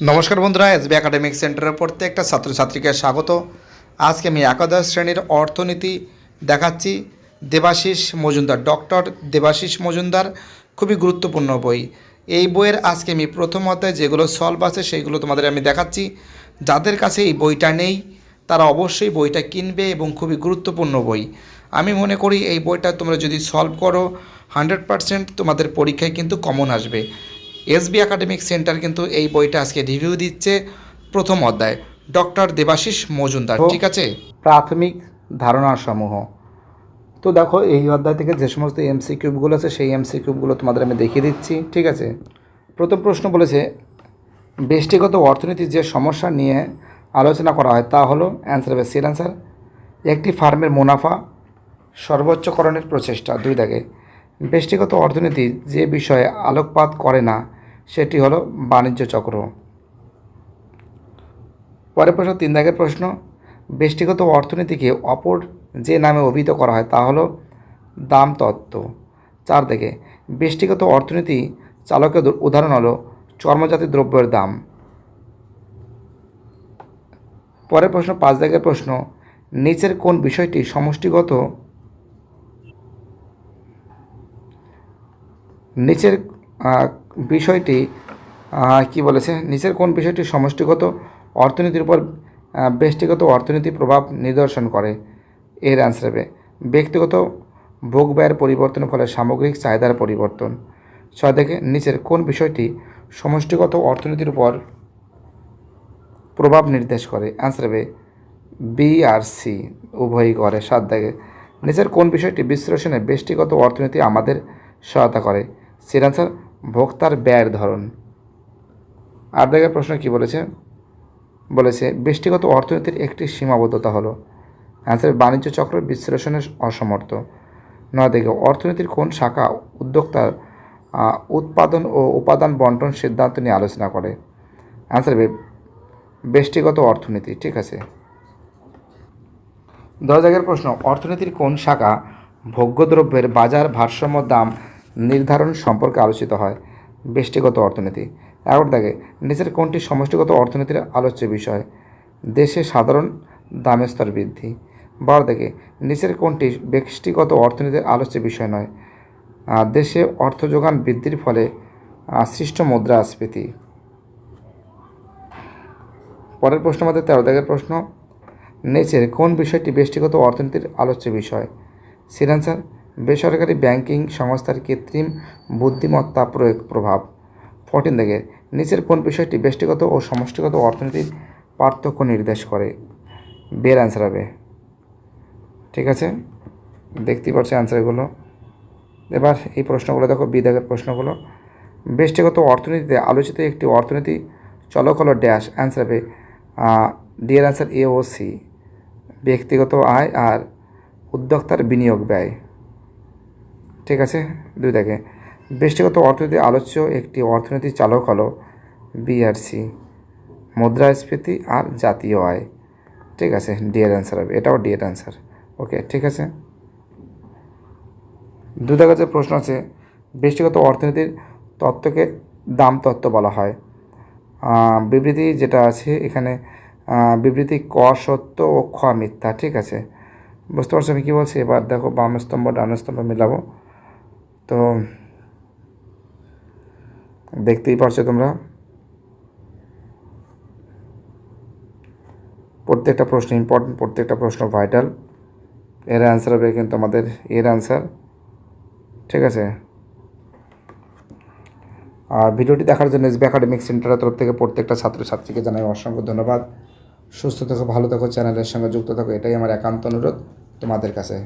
নমস্কার বন্ধুরা SB academic সেন্টারের প্রত্যেকটা ছাত্রছাত্রীকে স্বাগত। আজকে আমি একাদশ শ্রেণির অর্থনীতি দেখাচ্ছি। দেবাশিস মজুমদার, ডক্টর দেবাশিস মজুমদার, খুবই গুরুত্বপূর্ণ বই। এই বইয়ের আজকে আমি প্রথম অধ্যায় যেগুলো সলভ আছে, সেইগুলো তোমাদের আমি দেখাচ্ছি। যাদের কাছে এই বইটা নেই, তারা অবশ্যই বইটা কিনবে এবং খুবই গুরুত্বপূর্ণ বই। আমি মনে করি এই বইটা তোমরা যদি সলভ করো হান্ড্রেড পারসেন্ট তোমাদের পরীক্ষায় কিন্তু কমন আসবে। এসবি একাডেমিক সেন্টার কিন্তু এই বইটা আজকে রিভিউ দিচ্ছে প্রথম অধ্যায়। ডক্টর দেবাশিস মজুমদার ঠিক আছে? প্রাথমিক ধারণা সমূহ তো দেখো এই অধ্যায় থেকে যে সমস্ত এমসি কিউবগুলো আছে সেই এমসি কিউবগুলো তোমাদের আমি দেখিয়ে দিচ্ছি ঠিক আছে? প্রথম প্রশ্ন বলেছে ব্যষ্টিগত অর্থনীতির যে সমস্যা নিয়ে আলোচনা করা হয় তা হলো অ্যান্সার হবে সির অ্যান্সার একটি ফার্মের মুনাফা সর্বোচ্চকরণের প্রচেষ্টা। দুই দাগে ব্যষ্টিগত অর্থনীতি যে বিষয়ে আলোকপাত করে না সেটি হলো বাণিজ্য চক্র। পরের প্রশ্ন, তিন দাগের প্রশ্ন ব্যষ্টিগত অর্থনীতিকে অপর যে নামে অভিহিত করা হয় তা হলো দাম তত্ত্ব চার দিকে ব্যষ্টিগত অর্থনীতি চালকের উদাহরণ হলো চর্মজাতি দ্রব্যের দাম। পরের প্রশ্ন, পাঁচ দাগের প্রশ্ন, নিচের কোন বিষয়টি সমষ্টিগত? নিচের বিষয়টি কি বলেছে? নিচের কোন বিষয়টি সমষ্টিগত অর্থনীতির উপর ব্যষ্টিগত অর্থনীতি প্রভাব নিদর্শন করে? এর অ্যান্সার হবে, ব্যক্তিগত ভোগ ব্যয়ের পরিবর্তনের ফলে সামগ্রিক চাহিদার পরিবর্তন। ছয় থেকে নিচের কোন বিষয়টি সমষ্টিগত অর্থনীতির উপর প্রভাব নির্দেশ করে? অ্যান্সার হবে, বি আর সি, উভয়ই করে। সাত দাগে নিচের কোন বিষয়টি বিশ্লেষণে ব্যষ্টিগত অর্থনীতি আমাদের সহায়তা করে? সের অ্যান্সার ভোক্তার ব্যয়ের ধরন। আর দাগের প্রশ্ন কি বলেছে? বলেছে, ব্যষ্টিগত অর্থনীতির একটি সীমাবদ্ধতা হলো। অ্যান্সার, বাণিজ্য চক্র বিশ্লেষণের অসমর্থ। নয় দিকে অর্থনীতির কোন শাখা উদ্যোক্তার উৎপাদন ও উপাদান বন্টন সিদ্ধান্ত নিয়ে আলোচনা করে? অ্যান্সার হবে ব্যষ্টিগত অর্থনীতি। ঠিক আছে। দশ জায়গার প্রশ্ন, অর্থনীতির কোন শাখা ভোগ্যদ্রব্যের বাজার ভারসাম্য দাম নির্ধারণ সম্পর্কে আলোচিত হয়। ব্যষ্টিগত অর্থনীতি। এগারো দাগে নিচের কোনটি সমষ্টিগত অর্থনীতির আলোচ্য বিষয়? দেশে সাধারণ দামের স্তর বৃদ্ধি। বারো দাগে নিচের কোনটি ব্যষ্টিগত অর্থনীতির আলোচ্য বিষয় নয়? দেশে অর্থ যোগান বৃদ্ধির ফলে সৃষ্ট মুদ্রাস্ফীতি। পরের প্রশ্ন আমাদের তেরো দাগের প্রশ্ন, নিচের কোন বিষয়টি ব্যষ্টিগত অর্থনীতির আলোচ্য বিষয়? সির বেসরকারি ব্যাংকিং সংস্থার কৃত্রিম বুদ্ধিমত্তা প্রয়োগ প্রভাব। ফোরটিন থেকে নিচের কোন বিষয়টি ব্যষ্টিগত ও সমষ্টিগত অর্থনীতির পার্থক্য নির্দেশ করে? বের অ্যান্সার হবে। ঠিক আছে? দেখতেই পাচ্ছি অ্যান্সারগুলো এবার এই প্রশ্নগুলো দেখো বিদাগের প্রশ্নগুলো। ব্যষ্টিগত অর্থনীতিতে আলোচিত একটি অর্থনীতি চলক হলো ড্যাশ অ্যান্সার হবে ডিয়ার অ্যান্সার এ ও সি ব্যক্তিগত আয় আর উদ্যোক্তার বিনিয়োগ ব্যয়। ঠিক আছে? দুই দেখে। ব্যষ্টিগত অর্থনীতি আলোচ্য একটি অর্থনীতি চালক হলো বিআরসি মুদ্রাস্ফীতি আর জাতীয় আয়। ঠিক আছে? ডিএর অ্যান্সার হবে। এটাও ডিএর অ্যান্সার ওকে, ঠিক আছে? দু কাছে প্রশ্ন আছে ব্যষ্টিগত অর্থনীতির তত্ত্বকে দাম তত্ত্ব বলা হয়। বিবৃতি যেটা আছে এখানে বিবৃতি ক সত্য ও খ মিথ্যা। ঠিক আছে? বুঝতে পারছ আমি কী বলছি? এবার দেখো বাম স্তম্ভ, ডান স্তম্ভ মিলাবো। তো দেখতেই পারছ তোমরা। প্রত্যেকটা প্রশ্ন ইম্পর্টেন্ট প্রত্যেকটা প্রশ্ন ভাইটাল এর অ্যান্সার হবে কিন্তু আমাদের এর অ্যান্সার ঠিক আছে? আর ভিডিওটি দেখার জন্য এসবি একাডেমিক সেন্টারের তরফ থেকে প্রত্যেকটা ছাত্রছাত্রীকে জানাই অসংখ্য ধন্যবাদ। সুস্থ থেকো, ভালো থেকো, চ্যানেলের সঙ্গে যুক্ত থাকো, এটাই আমার একান্ত অনুরোধ তোমাদের কাছে।